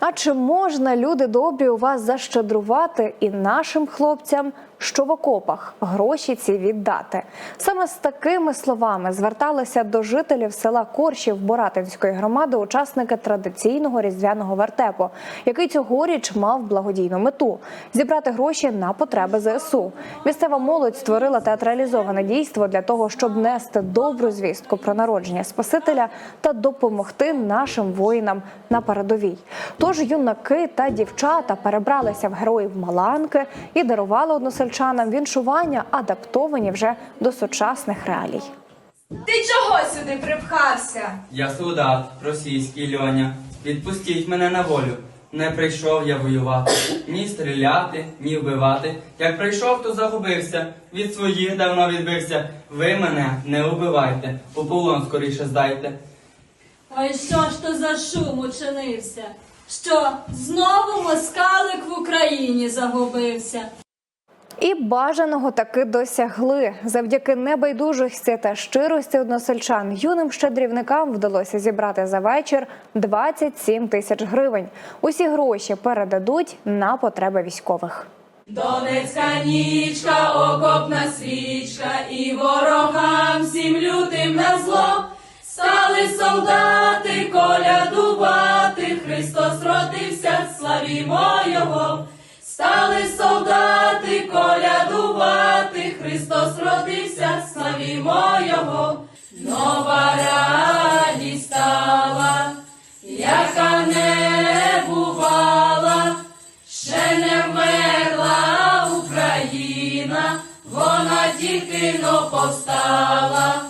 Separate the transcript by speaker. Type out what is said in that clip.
Speaker 1: А чи можна люди добрі у вас защедрувати і нашим хлопцям, що в окопах гроші ці віддати? Саме з такими словами зверталися до жителів села Коршів Боратинської громади учасники традиційного різдвяного вертепу, який цьогоріч мав благодійну мету зібрати гроші на потреби ЗСУ. Місцева молодь створила театралізоване дійство для того, щоб нести добру звістку про народження Спасителя та допомогти нашим воїнам на передовій. Тож юнаки та дівчата перебралися в героїв Маланки і дарували односельчанам віншування, адаптовані вже до сучасних реалій.
Speaker 2: Ти чого сюди припхався?
Speaker 3: Я солдат, російський льоня. Відпустіть мене на волю. Не прийшов я воювати, ні стріляти, ні вбивати. Як прийшов, то загубився. Від своїх давно відбився. Ви мене не убивайте, у полон скоріше здайте.
Speaker 4: Ой, що ж то за шум учинився? Що знову москалик в Україні загубився?
Speaker 1: І бажаного таки досягли. Завдяки небайдужості та щирості односельчан юним щедрівникам вдалося зібрати за вечір 27 тисяч гривень. Усі гроші передадуть на потреби військових.
Speaker 4: Донецька нічка, окопна свічка, і ворогам всім лютим на зло. Стали солдати родився, славімо Його. Стали солдати колядувати, Христос родився, славімо Його. Нова радість стала, яка не бувала, ще не вмерла Україна, вона тільки но повстала.